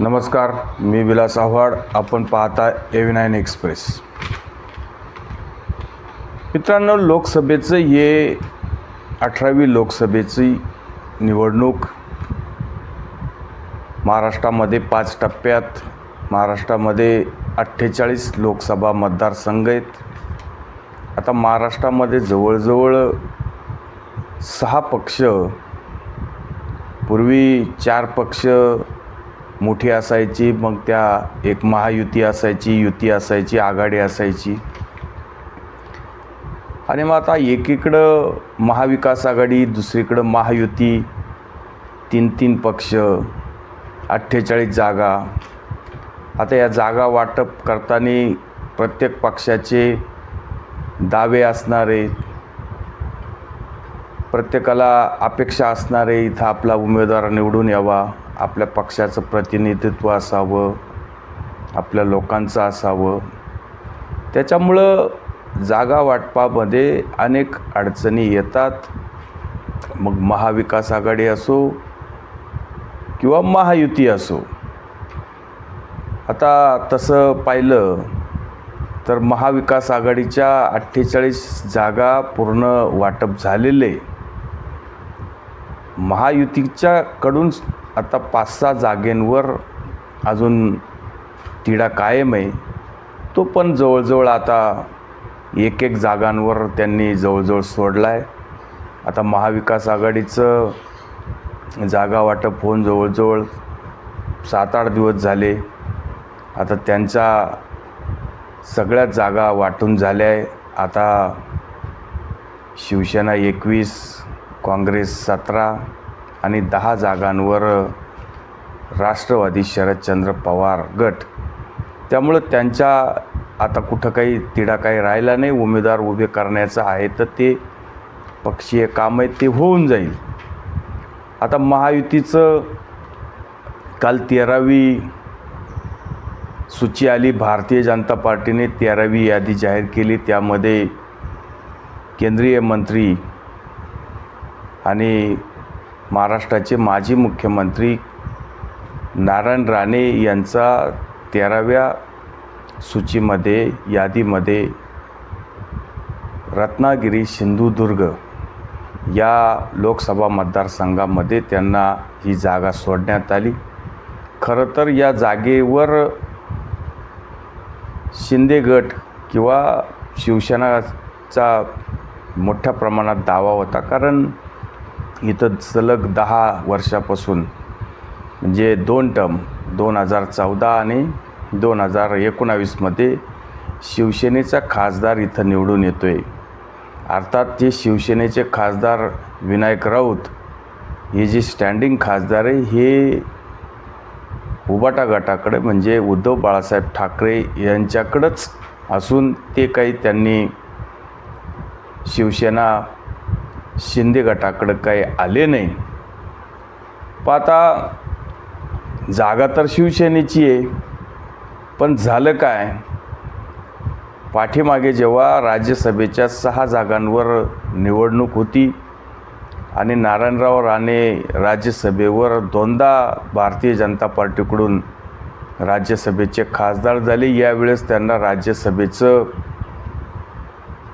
नमस्कार मी विलास आव्हाड. आपण पाहता एव्ही नाईन एक्सप्रेस मित्रांनो लोकसभेचं हे अठरावी लोकसभेची निवडणूक महाराष्ट्रामध्ये पाच टप्प्यात महाराष्ट्रामध्ये अठ्ठेचाळीस लोकसभा मतदारसंघ आहेत. आता महाराष्ट्रामध्ये जवळजवळ सहा पक्ष पूर्वी चार पक्ष मोठी असायची मग त्या एक महायुती असायची युती असायची आघाडी असायची. आणि मग आता एकीकडं महाविकास आघाडी दुसरीकडं महायुती तीन तीन पक्ष अठ्ठेचाळीस जागा. आता या जागा वाटप करताना प्रत्येक पक्षाचे दावे असणारे प्रत्येकाला अपेक्षा असणारे इथं आपला उमेदवार निवडून यावा. आपल्या पक्षाचं प्रतिनिधित्व असावं आपल्या लोकांचं असावं. त्याच्यामुळं जागा वाटपामध्ये अनेक अडचणी येतात. मग महाविकास आघाडी असो किंवा महायुती असो. आता तसं पाहिलं तर महाविकास आघाडीच्या अठ्ठेचाळीस जागा पूर्ण वाटप झालेले. महायुतीच्याकडून आता पाच सहा जागेंवर अजून तिढा कायम आहे. तो पण जवळजवळ आता एक एक जागांवर त्यांनी जवळजवळ सोडला आहे आता महाविकास आघाडीचं जागा वाटप होऊन जवळजवळ सात आठ दिवस झाले. आता त्यांचा सगळ्या जागा वाटून झाल्या आहे आता शिवसेना एकवीस काँग्रेस सतरा आणि दहा जागांवर राष्ट्रवादी शरदचंद्र पवार गट. त्यामुळं त्यांच्या आता कुठं काही तिढा काही राहिला नाही उमेदवार उभे करण्याचं आहे तर ते पक्षीय काम आहे ते होऊन जाईल. आता महायुतीचं काल तेरावी सूची आली भारतीय जनता पार्टीने तेरावी यादी जाहीर केली त्यामध्ये केंद्रीय मंत्री आणि महाराष्ट्राचे माजी मुख्यमंत्री नारायण राणे यांचा तेराव्या सूचीमध्ये यादीमध्ये रत्नागिरी सिंधुदुर्ग या लोकसभा मतदारसंघामध्ये त्यांना ही जागा सोडण्यात आली. खरं तर या जागेवर शिंदे गट किंवा शिवसेनाचा मोठ्या प्रमाणात दावा होता. कारण इथं सलग दहा वर्षापासून म्हणजे दोन टर्म दोन हजार चौदा आणि दोन हजार एकोणावीसमध्ये शिवसेनेचा खासदार इथं निवडून येतो आहे अर्थात जे शिवसेनेचे खासदार विनायक राऊत हे जे स्टँडिंग खासदार आहे हे उबाटा गटाकडे म्हणजे उद्धव बाळासाहेब ठाकरे यांच्याकडंच असून ते काही त्यांनी शिवसेना शिंदे गटाकडं काही आले नाही. पण आता जागा तर शिवसेनेची आहे. पण झालं काय? पाठीमागे जेव्हा राज्यसभेच्या सहा जागांवर निवडणूक होती आणि नारायणराव राणे राज्यसभेवर दोनदा भारतीय जनता पार्टीकडून राज्यसभेचे खासदार झाले यावेळेस त्यांना राज्यसभेचं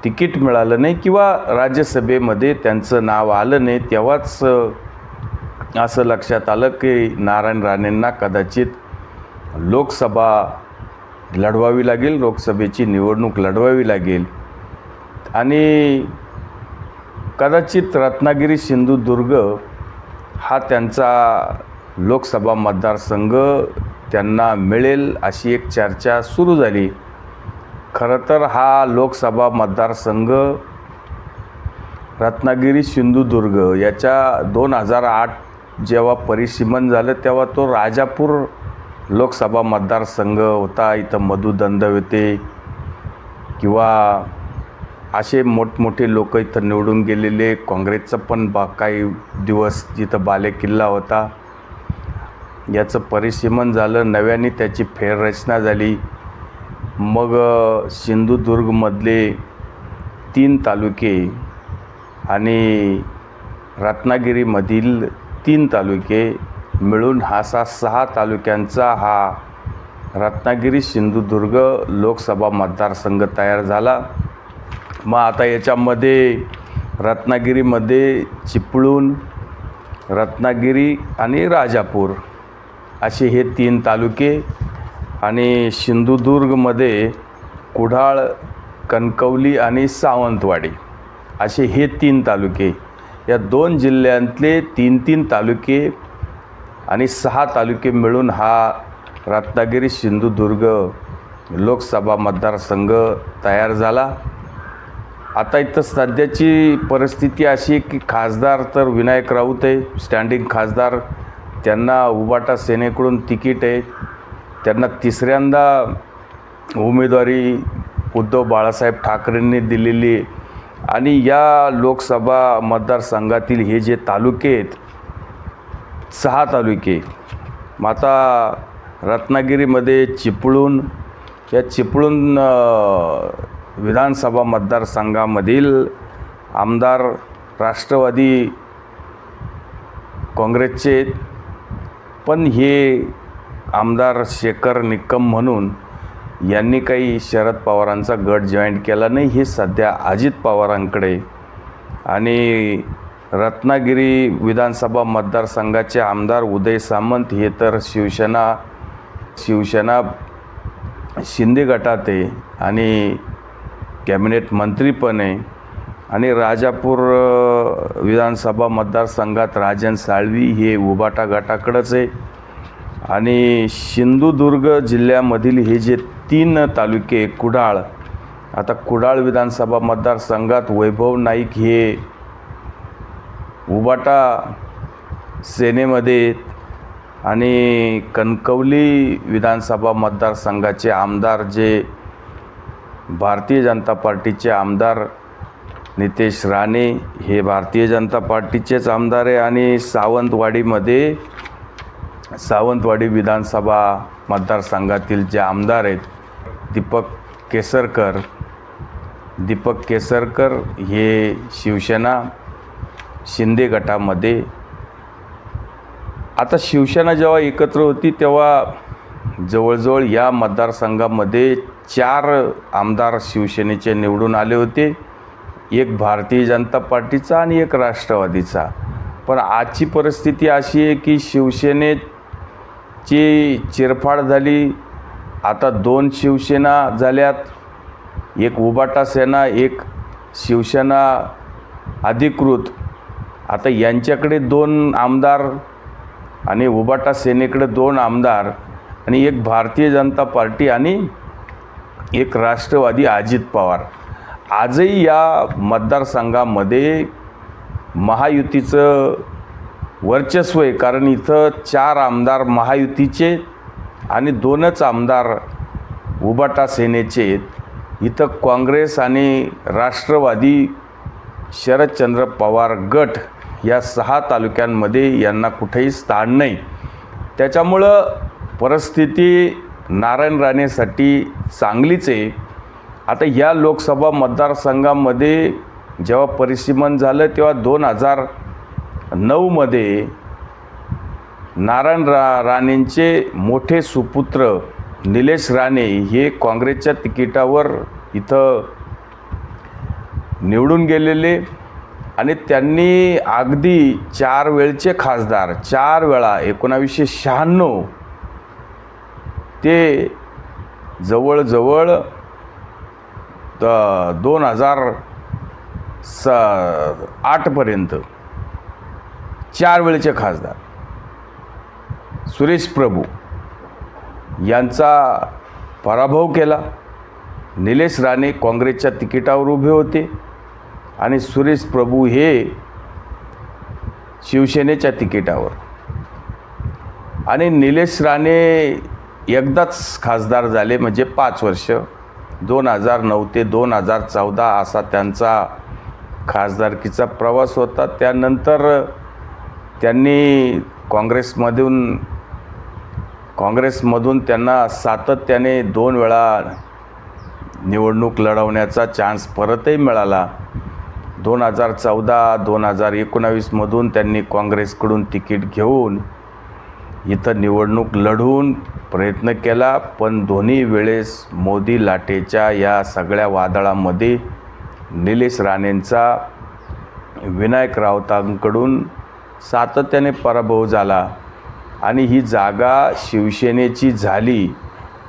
तिकीट मिळालं नाही किंवा राज्यसभेमध्ये त्यांचं नाव आलं नाही तेव्हाच असं लक्षात आलं की नारायण राणेंना कदाचित लोकसभा लढवावी लागेल लोकसभेची निवडणूक लढवावी लागेल. आणि कदाचित रत्नागिरी सिंधुदुर्ग हा त्यांचा लोकसभा मतदारसंघ त्यांना मिळेल अशी एक चर्चा सुरू झाली. खरं तर हा लोकसभा मतदारसंघ रत्नागिरी सिंधुदुर्ग याच्या दोन हजार आठ जेव्हा परिसीमन झालं तेव्हा तो राजापूर लोकसभा मतदारसंघ होता. इथं मधुदंद होते किंवा असे मोठमोठे लोक इथं निवडून गेलेले. काँग्रेसचं पण बा काही दिवस जिथं बालेकिल्ला होता. याचं परिसीमन झालं नव्याने त्याची फेररचना झाली. मग सिंधुदुर्गमधले तीन तालुके आणि रत्नागिरीमधील तीन तालुके मिळून हा सहा तालुक्यांचा हा रत्नागिरी सिंधुदुर्ग लोकसभा मतदारसंघ तयार झाला. मग आता याच्यामध्ये रत्नागिरीमध्ये चिपळूण रत्नागिरी आणि राजापूर असे हे तीन तालुके आणि सिंधुदुर्गमध्ये कुडाळ कणकवली आणि सावंतवाडी असे हे तीन तालुके या दोन जिल्ह्यांतले तीन तीन तालुके आणि सहा तालुके मिळून हा रत्नागिरी सिंधुदुर्ग लोकसभा मतदारसंघ तयार झाला. आता इथं सध्याची परिस्थिती अशी आहे की खासदार तर विनायक राऊत आहे स्टँडिंग खासदार त्यांना उबाटा सेनेकडून तिकीट आहे. त्यांना तिसऱ्यांदा उमेदवारी उद्धव बाळासाहेब ठाकरेंनी दिलेली आणि या लोकसभा मतदारसंघातील हे जे तालुके आहेत सहा तालुके माता आता रत्नागिरीमध्ये चिपळूण या चिपळूण विधानसभा मतदारसंघामधील आमदार राष्ट्रवादी काँग्रेसचे आहेत. पण हे आमदार शेखर निकम म्हणून यांनी काही शरद पवारांचा गट जॉईंट केला नाही हे सध्या अजित पवारांकडे. आणि रत्नागिरी विधानसभा मतदारसंघाचे आमदार उदय सामंत हे तर शिवसेना शिवसेना शिंदे गटात आहे आणि कॅबिनेट मंत्री पण आहे. आणि राजापूर विधानसभा मतदारसंघात राजन साळवी हे उबाटा गटाकडंच आहे. आणि सिंधुदुर्ग जिल्ह्यामधील हे जे तीन तालुके कुडाळ आता कुडाळ विधानसभा मतदारसंघात वैभव नाईक हे उबाटा सेनेमध्ये आणि कणकवली विधानसभा मतदारसंघाचे आमदार जे भारतीय जनता पार्टीचे आमदार नितेश राणे हे भारतीय जनता पार्टीचेच आमदार आहे आणि सावंतवाडीमध्ये सावंतवाडी विधानसभा मतदारसंघातील जे आमदार आहेत दीपक केसरकर दीपक केसरकर हे शिवसेना शिंदे गटामध्ये. आता शिवसेना जेव्हा एकत्र होती तेव्हा जवळजवळ या मतदारसंघामध्ये चार आमदार शिवसेनेचे निवडून आले होते. एक भारतीय जनता पार्टीचा आणि एक राष्ट्रवादीचा. पण आजची परिस्थिती अशी आहे की शिवसेनेत ची चिरफाड झाली. आता दोन शिवसेना झाल्यात. एक उबाटा सेना एक शिवसेना अधिकृत. आता यांच्याकडे दोन आमदार आणि उबाटा सेनेकडे दोन आमदार आणि एक भारतीय जनता पार्टी आणि एक राष्ट्रवादी अजित पवार. आजही या मतदारसंघामध्ये महायुतीचं वर्चस्व आहे कारण इथं चार आमदार महायुतीचे आणि दोनच आमदार उबाटा सेनेचे आहेत. इथं काँग्रेस आणि राष्ट्रवादी शरदचंद्र पवार गट या सहा तालुक्यांमध्ये यांना कुठेही स्थान नाही. त्याच्यामुळं परिस्थिती नारायण राणेसाठी चांगलीच आहे. आता या लोकसभा मतदारसंघामध्ये जेव्हा परिसीमन झालं तेव्हा दोन हजार नऊमध्ये नारायण रा राणेंचे मोठे सुपुत्र निलेश राणे हे काँग्रेसच्या तिकिटावर इथं निवडून गेलेले आणि त्यांनी अगदी चार वेळचे खासदार चार वेळा एकोणावीसशे शहाण्णव ते जवळजवळ त- दोन हजार स आठपर्यंत चार वेळेचे खासदार. सुरेश प्रभू यांचा पराभव केला. निलेश राणे काँग्रेसच्या तिकिटावर उभे होते. आणि सुरेश प्रभू हे शिवसेनेच्या तिकिटावर. आणि निलेश राणे एकदाच खासदार झाले म्हणजे पाच वर्ष. दोन हजार नऊ ते दोन हजार चौदा असा त्यांचा खासदारकीचा प्रवास होता. त्यानंतर त्यांनी काँग्रेसमधून काँग्रेसमधून त्यांना सातत्याने दोन वेळा निवडणूक लढवण्याचा चान्स परतही मिळाला. दोन हजार चौदा दोन हजार एकोणावीसमधून त्यांनी काँग्रेसकडून तिकीट घेऊन इथं निवडणूक लढवून प्रयत्न केला पण दोन्ही वेळेस मोदी लाटेच्या या सगळ्या वादळामध्ये निलेश राणेंचा विनायक राऊतांकडून सातत्याने पराभव झाला आणि ही जागा शिवसेनेची झाली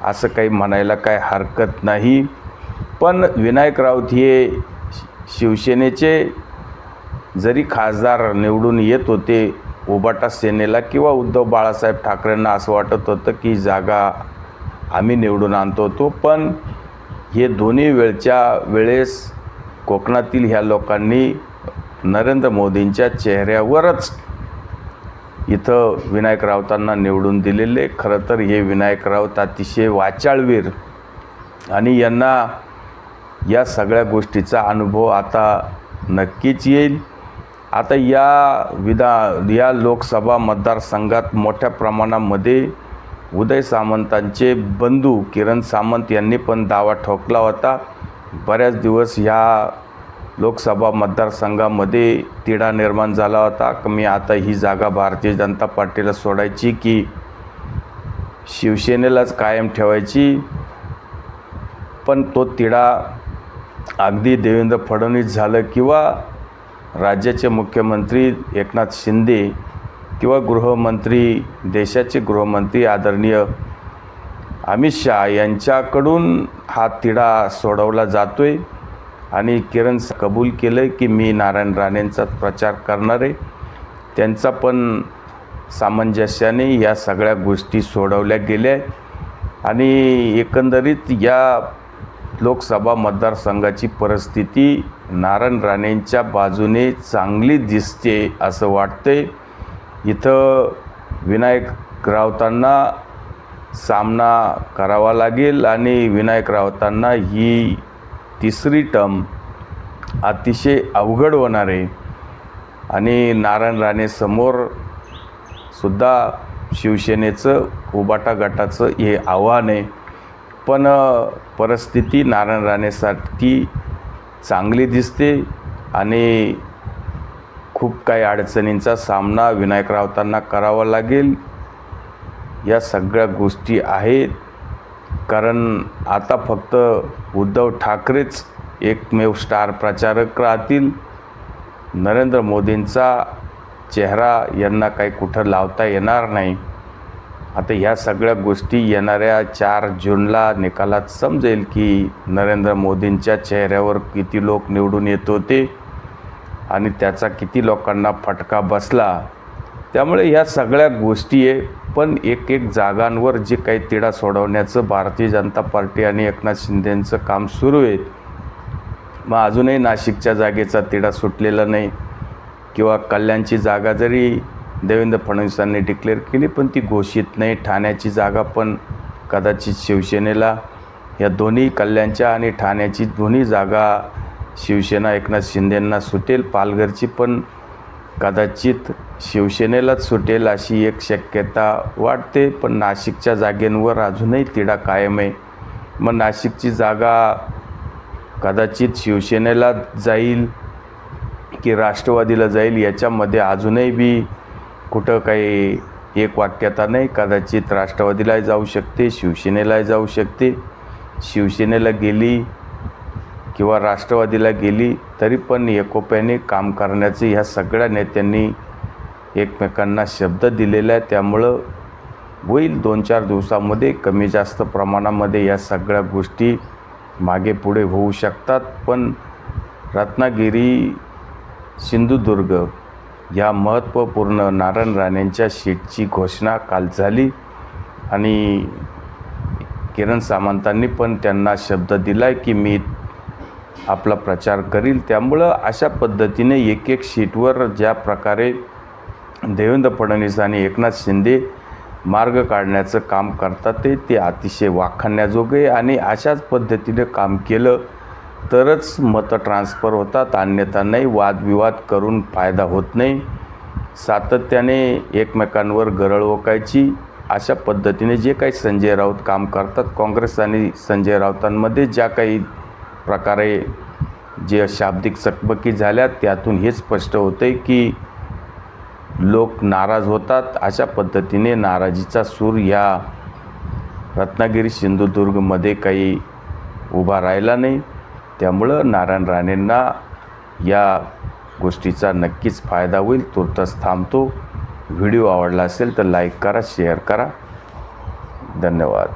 असं काही म्हणायला काय हरकत नाही. पण विनायक राऊत हे शिवसेनेचे जरी खासदार निवडून येत होते उबाटा सेनेला किंवा उद्धव बाळासाहेब ठाकरेंना असं वाटत होतं की जागा आम्ही निवडून आणतो होतो. पण हे दोन्ही वेळच्या वेळेस कोकणातील ह्या लोकांनी नरेंद्र मोदींच्या चेहऱ्यावरच इथं विनायक राऊतांना निवडून दिलेले. खरं तर हे विनायक राऊत अतिशय वाचाळवीर आणि यांना या सगळ्या गोष्टीचा अनुभव आता नक्कीच येईल. आता या विधा या लोकसभा मतदारसंघात मोठ्या प्रमाणामध्ये उदय सामंतांचे बंधू किरण सामंत यांनी पण दावा ठोकला होता. बऱ्याच दिवस ह्या लोकसभा मतदारसंघामध्ये तिढा निर्माण झाला होता. मी आता ही जागा भारतीय जनता पार्टीला सोडायची की शिवसेनेलाच कायम ठेवायची? पण तो तिढा अगदी देवेंद्र फडणवीस झालं किंवा राज्याचे मुख्यमंत्री एकनाथ शिंदे किंवा गृहमंत्री देशाचे गृहमंत्री आदरणीय अमित शहा यांच्याकडून हा तिढा सोडवला जातो आहे आणि किरण कबूल केलं आहे की मी नारायण राणेंचाच प्रचार करणार आहे. त्यांचा पण सामंजस्याने या सगळ्या गोष्टी सोडवल्या गेल्या आणि एकंदरीत या लोकसभा मतदारसंघाची परिस्थिती नारायण राणेंच्या बाजूने चांगली दिसते असं वाटते इथं विनायक राऊतांना सामना करावा लागेल आणि विनायक राऊतांना ही तिसरी टर्म अतिशय अवघड होणार आहे. आणि नारायण राणेसमोर सुद्धा शिवसेनेचं उबाटा गटाचं हे आव्हान आहे. पण परिस्थिती नारायण राणेसाठी चांगली दिसते आणि खूप काही अडचणींचा सामना विनायक राऊतांना करावा लागेल. या सगळ्या गोष्टी आहेत. कारण आता फक्त उद्धव ठाकरेच एकमेव स्टार प्रचारक राहतील. नरेंद्र मोदींचा चेहरा यांना काही कुठं लावता येणार नाही. आता ह्या सगळ्या गोष्टी येणाऱ्या चार जूनला निकालात समजेल की नरेंद्र मोदींच्या चेहऱ्यावर किती लोक निवडून येत होते आणि त्याचा किती लोकांना फटका बसला. त्यामुळे ह्या सगळ्या गोष्टी आहे पण एक एक जागांवर जे काही तिढा सोडवण्याचं भारतीय जनता पार्टी आणि एकनाथ शिंदेंचं काम सुरू आहे मग अजूनही नाशिकच्या जागेचा तिढा सुटलेला नाही किंवा कल्याणची जागा जरी देवेंद्र फडणवीसांनी डिक्लेअर केली पण ती घोषित नाही. ठाण्याची जागा पण कदाचित शिवसेनेला या दोन्ही कल्याणच्या आणि ठाण्याची दोन्ही जागा शिवसेना एकनाथ शिंदेंना सुटेल. पालघरची पण कदाचित शिवसेनेलाच सुटेल अशी एक शक्यता वाटते पण नाशिकच्या जागेंवर अजूनही तिढा कायम आहे. मग नाशिकची जागा कदाचित शिवसेनेला जाईल की राष्ट्रवादीला जाईल याच्यामध्ये अजूनही बी कुठं काही एक वाक्यता नाही. कदाचित राष्ट्रवादीलाही जाऊ शकते शिवसेनेलाही जाऊ शकते. शिवसेनेला गेली किंवा राष्ट्रवादीला गेली तरी पण एकोप्याने काम करण्याचे ह्या सगळ्या नेत्यांनी एकमेकांना शब्द दिलेला आहे त्यामुळं होईल दोन चार दिवसामध्ये कमी जास्त प्रमाणामध्ये या सगळ्या गोष्टी मागे पुढे होऊ शकतात. पण रत्नागिरी सिंधुदुर्ग या महत्त्वपूर्ण नारायण राणेंच्या शीटची घोषणा काल झाली आणि किरण सामंतांनी पण त्यांना शब्द दिला आहे की मी आपला प्रचार करील. त्यामुळं अशा पद्धतीने एक एक सीटवर ज्या प्रकारे देवेंद्र फडणवीस आणि एकनाथ शिंदे मार्ग काढण्याचं काम करतात ते ते अतिशय वाखाणण्याजोगे आणि अशाच पद्धतीने काम केलं तरच मतं ट्रान्सफर होतात. अन्यथा नाही वादविवाद करून फायदा होत नाही. सातत्याने एकमेकांवर गरळ ओकायची. अशा पद्धतीने जे काही संजय राऊत काम करतात काँग्रेस आणि संजय राऊतांमध्ये ज्या काही प्रकारे जे शाब्दिक चकबकी झाल्या त्यातून हे स्पष्ट होते की लोक नाराज होतात. अशा पद्धतीने नाराजीचा सूर या रत्नागिरी सिंधुदुर्गमध्ये काही उभा राहिला नाही. त्यामुळं नारायण राणेंना या गोष्टीचा नक्कीच फायदा होईल. तुर्तच थांबतो. व्हिडिओ आवडला असेल तर लाईक करा शेअर करा. धन्यवाद.